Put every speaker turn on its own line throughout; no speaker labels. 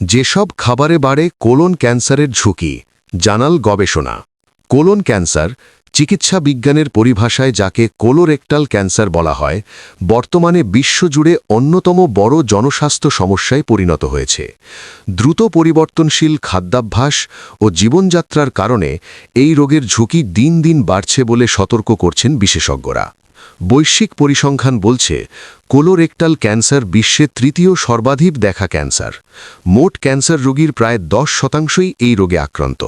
যেসব খাবারে বাড়ে কোলন ক্যান্সারের ঝুঁকি, জানাল গবেষণা। কোলন ক্যান্সার, চিকিৎসা বিজ্ঞানের পরিভাষায় যাকে কোলোরেক্টাল ক্যান্সার বলা হয়, বর্তমানে বিশ্বজুড়ে অন্যতম বড় জনস্বাস্থ্য সমস্যায় পরিণত হয়েছে। দ্রুত পরিবর্তনশীল খাদ্যাভ্যাস ও জীবনযাত্রার কারণে এই রোগের ঝুঁকি দিন দিন বাড়ছে বলে সতর্ক করছেন বিশেষজ্ঞরা। বৈশ্বিক পরিসংখ্যান বলছে, কোলোরেক্টাল ক্যান্সার বিশ্বে তৃতীয় সর্বাধিক দেখা ক্যান্সার। মোট ক্যান্সার রোগীর প্রায় দশ শতাংশই এই রোগে আক্রান্ত।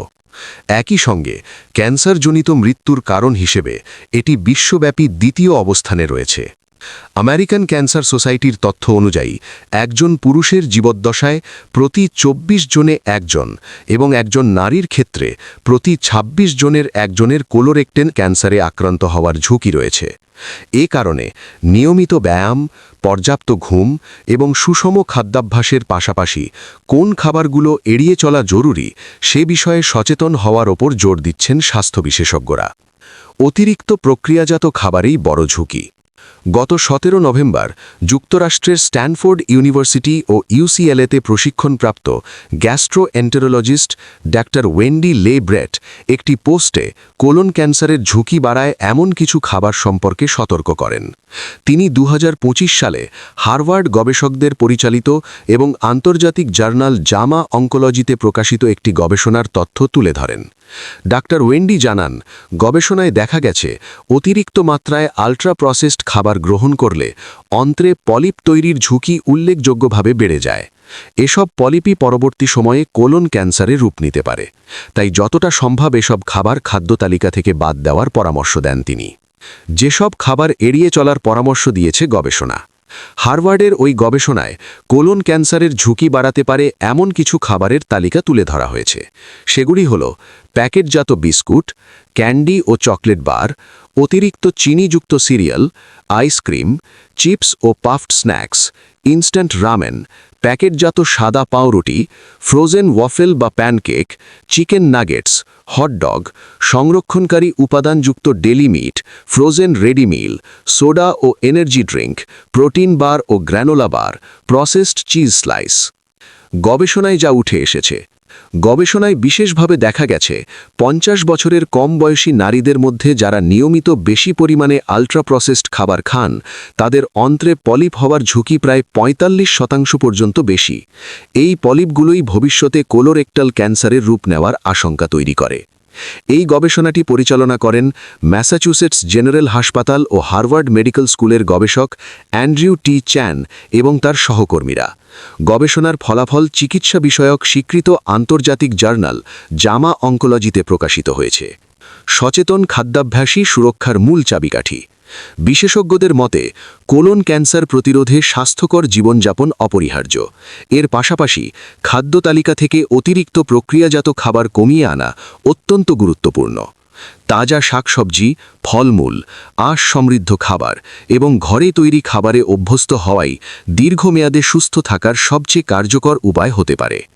একই সঙ্গে, ক্যান্সারজনিত মৃত্যুর কারণ হিসেবে এটি বিশ্বব্যাপী দ্বিতীয় অবস্থানে রয়েছে। আমেরিকান ক্যান্সার সোসাইটির তথ্য অনুযায়ী, একজন পুরুষের জীবদ্দশায় প্রতি ২৪ জনে একজন এবং একজন নারীর ক্ষেত্রে প্রতি ২৬ জনের একজনের কোলোরেক্টেন ক্যান্সারে আক্রান্ত হওয়ার ঝুঁকি রয়েছে। এ কারণে নিয়মিত ব্যায়াম, পর্যাপ্ত ঘুম এবং সুষম খাদ্যাভ্যাসের পাশাপাশি কোন খাবারগুলো এড়িয়ে চলা জরুরি সে বিষয়ে সচেতন হওয়ার ওপর জোর দিচ্ছেন স্বাস্থ্য বিশেষজ্ঞরা। অতিরিক্ত প্রক্রিয়াজাত খাবারেই বড় ঝুঁকি। গত সতেরো নভেম্বর, যুক্তরাষ্ট্রের স্ট্যানফোর্ড ইউনিভার্সিটি ও ইউসিএলএতে প্রশিক্ষণপ্রাপ্ত gastroenterologist doctor Wendy Le Brett একটি পোস্টে, কোলন ক্যান্সারের ঝুঁকি বাড়ায় এমন কিছু খাবার সম্পর্কে সতর্ক করেন। তিনি দু হাজার পঁচিশ সালে হার্ভার্ড গবেষকদের পরিচালিত এবং আন্তর্জাতিক জার্নাল জামা অঙ্কোলজিতে প্রকাশিত একটি গবেষণার তথ্য তুলে ধরেন। ডাক্তার ওয়েন্ডি জানান, গবেষণায় দেখা গেছে, অতিরিক্ত মাত্রায় আলট্রা প্রসেসড খাবার গ্রহণ করলে অন্ত্রে পলিপ তৈরির ঝুঁকি উল্লেখযোগ্যভাবে বেড়ে যায়। এসব পলিপি পরবর্তী সময়ে কোলন ক্যান্সারে রূপ নিতে পারে। তাই যতটা সম্ভব এসব খাবার খাদ্য তালিকা থেকে বাদ দেওয়ার পরামর্শ দেন তিনি। যেসব খাবার এড়িয়ে চলার পরামর্শ দিয়েছে গবেষণা। হার্ভার্ডের ওই গবেষণায় কোলন ক্যান্সারের ঝুঁকি বাড়াতে পারে এমন কিছু খাবারের তালিকা তুলে ধরা হয়েছে। সেগুলি হল প্যাকেটজাত বিস্কুট, ক্যান্ডি ও চকলেট বার, অতিরিক্ত চিনিযুক্ত সিরিয়াল আইসক্রিম চিপস ও পাফড স্ন্যাক্স, ইনস্ট্যান্ট রামেন, প্যাকেটজাত সাদা পাউরুটি, ফ্রোজেন ওয়াফেল বা pancake, chicken nuggets hot dog সংরক্ষণকারী উপাদানযুক্ত deli meat, frozen ready meal, soda ও এনার্জি ড্রিঙ্ক, প্রোটিন বার ও granola bar, processed cheese slice. গবেষণায় যা উঠে এসেছে গবেষণায় বিশেষভাবে দেখা গেছে, পঞ্চাশ বছরের কম বয়সী নারীদের মধ্যে যারা নিয়মিত বেশি পরিমাণে আলট্রা প্রসেসড খাবার খান, তাদের অন্ত্রে পলিপ হওয়ার ঝুঁকি প্রায় ৪৫ শতাংশ পর্যন্ত বেশি। এই পলিপগুলোই ভবিষ্যতে কোলোরেক্টাল ক্যান্সারের রূপ নেওয়ার আশঙ্কা তৈরি করে। এই গবেষণাটি পরিচালনা করেন ম্যাসাচুসেটস জেনারেল হাসপাতাল ও হার্ভার্ড মেডিকেল স্কুলের গবেষক অ্যান্ড্রিউ টি চ্যান এবং তার সহকর্মীরা। গবেষণার ফলাফল চিকিৎসা বিষয়ক স্বীকৃত আন্তর্জাতিক জার্নাল জামা অঙ্কোলজিতে প্রকাশিত হয়েছে। সচেতন খাদ্যাভ্যাসই সুরক্ষার মূল চাবিকাঠি। বিশেষজ্ঞদের মতে, কোলন ক্যান্সার প্রতিরোধে স্বাস্থ্যকর জীবনযাপন অপরিহার্য। এর পাশাপাশি খাদ্য তালিকা থেকে অতিরিক্ত প্রক্রিয়াজাত খাবার কমিয়ে আনা অত্যন্ত গুরুত্বপূর্ণ। তাজা শাকসবজি, ফলমূল, আঁশ সমৃদ্ধ খাবার এবং ঘরে তৈরি খাবারে অভ্যস্ত হওয়াই দীর্ঘমেয়াদে সুস্থ থাকার সবচেয়ে কার্যকর উপায় হতে পারে।